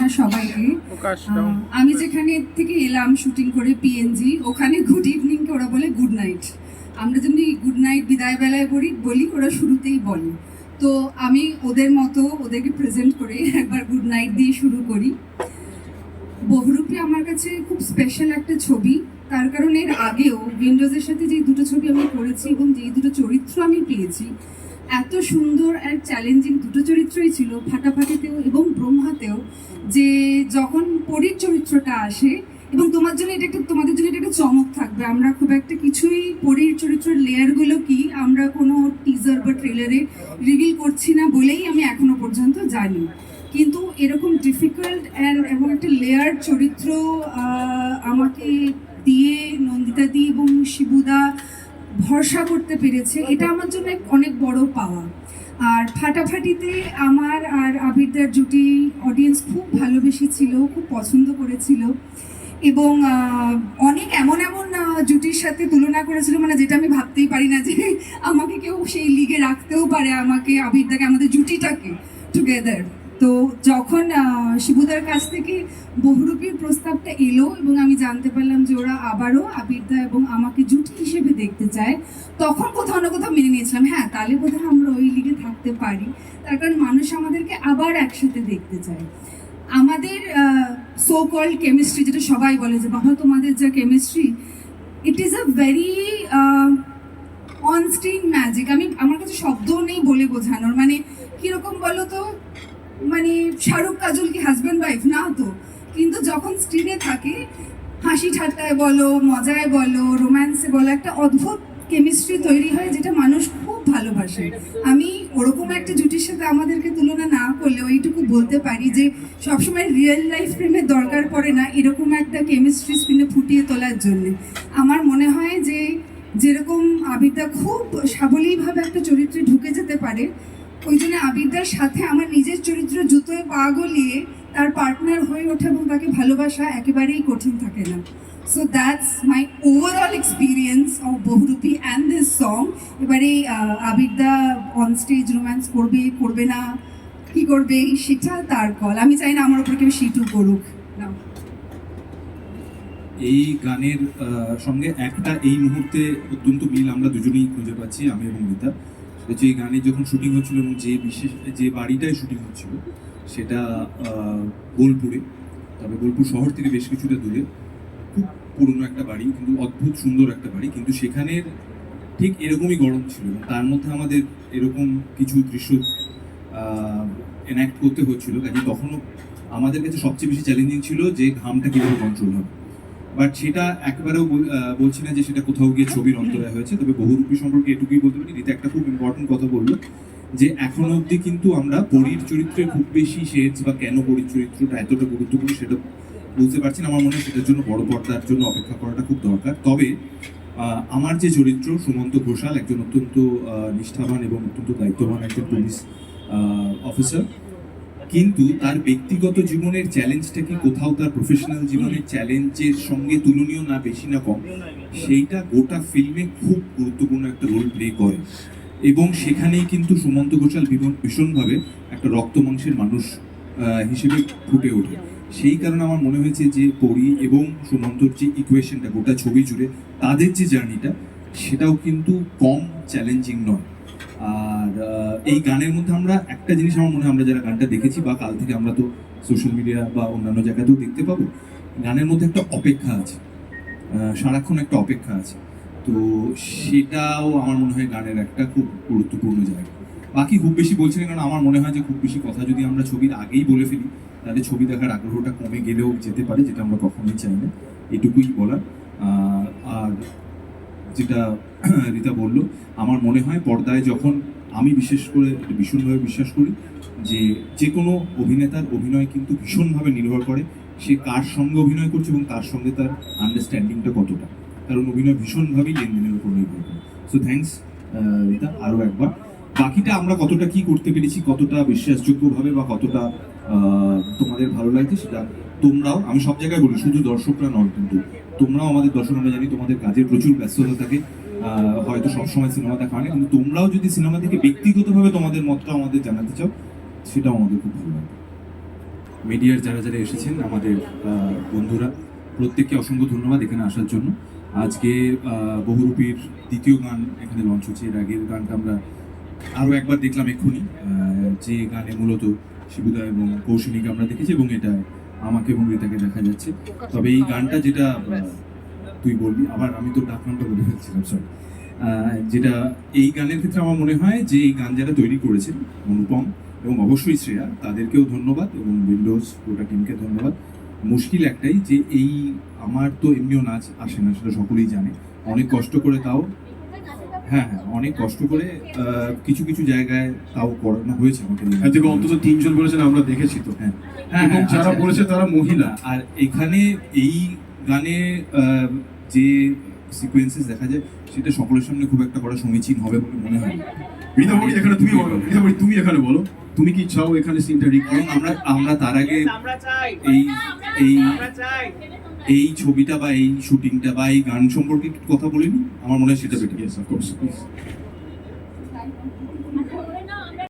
সন্ধ্যা সবাইকে আমি যেখানে থেকে এলাম শুটিং করে পিএনজি ওখানে গুড ইভিনিংকে ওরা বলে গুড নাইট আমরা যেমনি গুড নাইট বিদায় বেলায় বলি বলি ওরা শুরুতেই বলে। তো আমি ওদের মতো ওদেরকে প্রেজেন্ট করে একবার গুড নাইট দিয়ে শুরু করি। বহুরূপী আমার কাছে খুব স্পেশাল একটা ছবি। তার কারণ এর আগেও উইন্ডোজের সাথে যে দুটো ছবি আমি করেছি এবং যেই দুটো চরিত্র আমি পেয়েছি এত সুন্দর আর চ্যালেঞ্জিং দুটো চরিত্রই ছিল, ফাটাফাটিতেও এবং ব্রহ্মাতেও, যে যখন পরীর চরিত্রটা আসে এবং তোমার জন্য এটা একটা, তোমাদের জন্য এটা একটা চমক থাকবে। আমরা খুব একটা কিছুই পরীর চরিত্রের লেয়ারগুলো কি আমরা কোনো টিজার বা ট্রেলারে রিভিল করছি না বলেই আমি এখনও পর্যন্ত জানি। কিন্তু এরকম ডিফিকাল্ট অ্যান্ড এবং একটা লেয়ার চরিত্র আমাকে দিয়ে নন্দিতা দি এবং শিবুদা ভরসা করতে পেরেছে। এটা আমার জন্য অনেক বড় পাওয়া। আর ফাটাফাটিতে আমার আর আবিরদার জুটি অডিয়েন্স খুব ভালোবেসেছিল, খুব পছন্দ করেছিল। এবং অনেক এমন এমন জুটির সাথে তুলনা করেছিল মানে যেটা আমি ভাবতেই পারি না যে আমাকে কেউ সেই লিগে রাখতেও পারে, আমাকে, আবিরদাকে, আমাদের জুটিটাকে টুগেদার তো যখন শিবুদার কাছ থেকে বহুরূপীর প্রস্তাবটা এলো এবং আমি জানতে পারলাম যে ওরা আবারও আবিরদা এবং আমাকে জুটি হিসেবে দেখতে চায়, তখন কোথাও না কোথাও মেনে নিয়েছিলাম হ্যাঁ তাহলে বোধহয় আমরা ওই লিগে থাকতে পারি। তার কারণ মানুষ আমাদেরকে আবার একসাথে দেখতে চায়। আমাদের সো কল্ড কেমিস্ট্রি যেটা সবাই বলে যে, বাবা, তোমাদের যা chemistry it is a very on screen magic আমি, আমার কাছে শব্দও নেই বলে বোঝানোর। মানে কীরকম বলো তো? মানে শাহরুখ কাজল কি হাজব্যান্ড ওয়াইফ না তো। কিন্তু যখন স্ক্রিনে থাকে, হাসি ঠাট্টায় বলো, মজায় বলো রোম্যান্সে বলো, একটা অদ্ভুত কেমিস্ট্রি তৈরি হয় যেটা মানুষ খুব ভালোবাসে। আমি ওরকম একটা জুটির সাথে আমাদেরকে তুলনা না করলেও এইটুকু বলতে পারি যে, সবসময় রিয়েল লাইফ প্রেমের দরকার পড়ে না এরকম একটা কেমিস্ট্রি স্ক্রিনে ফুটিয়ে তোলার জন্য। আমার মনে হয় যে, যেরকম আবিদা খুব সাবলীলভাবে একটা চরিত্রে ঢুকে যেতে পারে ওই জন্য আবিদার সাথে আমার নিজের চরিত্র জুতোয় পা গলিয়ে তার পার্টনার হয়ে ওঠা এবং তাকে ভালোবাসা একেবারেই কঠিন থাকে না। So that's my overall experience of Bahurupi and this song এবারে আবিদা অন স্টেজ রোম্যান্স করবে করবে না, কি করবে, সেটা তার কল আমি চাই না আমার উপর কেউ শিটু করুক। না এই গানের সঙ্গে একটা এই মুহূর্তে অত্যন্ত মিল আমরা দুজনেই খুঁজে পাচ্ছি, আমি এবং রীতা হচ্ছে এই যখন শুটিং হচ্ছিল এবং যে বিশেষ যে বাড়িটায় শুটিং হচ্ছিল, সেটা বোলপুরে, তবে বোলপুর শহর থেকে বেশ কিছুটা দূরে। খুব পুরনো একটা বাড়ি, কিন্তু অদ্ভুত সুন্দর একটা বাড়ি, কিন্তু সেখানের ঠিক এরকমই গরম ছিল তার মধ্যে আমাদের এরকম কিছু দৃশ্য এনাক্ট করতে হচ্ছিল। কাজে তখনও আমাদের কাছে সবচেয়ে বেশি চ্যালেঞ্জিং ছিল যে ঘামটা কীভাবে কন্ট্রোল হবে। বাট সেটা একেবারেও বল- বলছি না যে সেটা কোথাও গিয়ে ছবির অন্তরায় হয়েছে, তবে বহুরূপী সম্পর্কে এটুকুই বলতে পারি। রীতা একটা খুব ইম্পর্টেন্ট কথা বলল, যে এখনও অবধি কিন্তু আমরা পরীর চরিত্রে খুব বেশি শেডস বা কেন পরীর চরিত্রটা এতটা গুরুত্বপূর্ণ সেটা বুঝতে পারছি না। আমার মনে হয় সেটার জন্য বড় পর্দার জন্য অপেক্ষা করাটা খুব দরকার। তবে আমার যে চরিত্র, সুমন্ত ঘোষাল, একজন অত্যন্ত নিষ্ঠাবান এবং অত্যন্ত দায়িত্ববান একজন পুলিশ অফিসার কিন্তু তার ব্যক্তিগত জীবনের চ্যালেঞ্জটা কি কোথাও তার প্রফেশনাল জীবনের চ্যালেঞ্জের সঙ্গে তুলনীয় না বেশি না কম? সেইটা গোটা ফিল্মে খুব গুরুত্বপূর্ণ একটা রোল প্লে করে। এবং সেখানেই কিন্তু সুমন্ত ঘোষাল ভীষণ ভীষণভাবে একটা রক্ত মাংসের মানুষ হিসেবে ফুটে ওঠে। সেই কারণে আমার মনে হয়েছে যে পরি এবং সুমন্তর যে ইকুয়েশনটা গোটা ছবি জুড়ে তাদের যে জার্নিটা সেটাও কিন্তু কম চ্যালেঞ্জিং নয়। আর এই গানের মধ্যে আমরা একটা জিনিস আমার মনে হয় আমরা যারা গানটা দেখেছি বা কাল থেকে আমরা তো সোশ্যাল মিডিয়া বা অন্যান্য জায়গাতেও দেখতে পাবো, গানের মধ্যে একটা অপেক্ষা আছে সারাক্ষণ একটা অপেক্ষা আছে। তো সেটাও আমার মনে হয় গানের একটা খুব গুরুত্বপূর্ণ জায়গা। বাকি খুব বেশি বলছি না, কারণ আমার মনে হয় যে খুব বেশি কথা যদি আমরা ছবির আগেই বলে ফেলি, তাহলে ছবি দেখার আগ্রহটা কমে গেলেও যেতে পারে, যেটা আমরা কখনোই চাই না। এটুকুই বলার। আর যেটা রীতা বলল, আমার মনে হয় পর্দায় যখন আমি বিশেষ করে ভীষণভাবে বিশ্বাস করি যে যে কোনো অভিনেতার অভিনয় কিন্তু ভীষণভাবে নির্ভর করে সে কার সঙ্গে অভিনয় করছে এবং তার সঙ্গে তার আন্ডারস্ট্যান্ডিংটা কতটা। কারণ অভিনয় ভীষণভাবেই লেনদেনের উপর নির্ভর করে। সো থ্যাংকস রীতা, আরও একবার। বাকিটা আমরা কতটা কি করতে পেরেছি, কতটা বিশ্বাসযোগ্যভাবে বা কতটা তোমাদের ভালো লাগছে সেটা তোমরাও, আমি সব জায়গায় বলি, শুধু দর্শকরা নয় কিন্তু তোমরাও আমাদের দর্শক আমরা জানি তোমাদের কাজের প্রচুর ব্যস্ততা থাকে। হয়তো সবসময় সিনেমা দেখা হয় না, কিন্তু তোমরাও যদি সিনেমা থেকে ব্যক্তিগতভাবে তোমাদের মতটা আমাদের জানাতে চাও, সেটাও আমাদের খুব ভালো লাগে মিডিয়ার যারা যারা এসেছেন, আমাদের বন্ধুরা, প্রত্যেককে অসংখ্য ধন্যবাদ এখানে আসার জন্য। আজকে বহুরূপীর দ্বিতীয় গান এখানে লঞ্চ হচ্ছে, এর আগের গানটা আমরা আরও একবার দেখলাম এক্ষুনি যে গানে মূলত শিবুদা এবং কৌশিনীকে আমরা দেখেছি এবং এটা আমাকে এবং রীতাকে দেখা যাচ্ছে। তবে এই গানটা যেটা তুই বলবি, আবার আমি তো ডাক নামটা বলে ফেলছিলাম সরি যেটা এই গানের ক্ষেত্রে আমার মনে হয় যে এই গান যারা তৈরি করেছেন, অনুপম এবং অবশ্যই শ্রেয়া, তাদেরকেও ধন্যবাদ এবং উইন্ডোজ গোটা টিমকে ধন্যবাদ। মুশকিল একটাই যে এই, আমার তো এমনিও নাচ আসে না, সেটা সকলেই জানে। অনেক কষ্ট করে তাও হ্যাঁ হ্যাঁ অনেক কষ্ট করে কিছু কিছু জায়গায় তাও করানো হয়েছে আমাকে থেকে অন্তত তিনজন বলেছেন আমরা দেখেছি তো। হ্যাঁ হ্যাঁ এবং হ্যাঁ, যারা আচ্ছা। বলেছে তারা মহিলা। আর এখানে এই গানে যে সিকোয়েন্সেস দেখা যায় সেটা সকলের সামনে খুব একটা করা সমীচীন হবে বলে মনে হয় না। এখানে তুমি বলো রীতামণি তুমি এখানে বলো। তুমি কি চাও এখানে সিনটা কারণ আমরা আমরা তার আগে এই এই আমরা চাই। এই ছবিটা বা এই শুটিংটা বা এই গান সম্পর্কে কথা বলিনি? আমার মনে হয় সেটা বেটার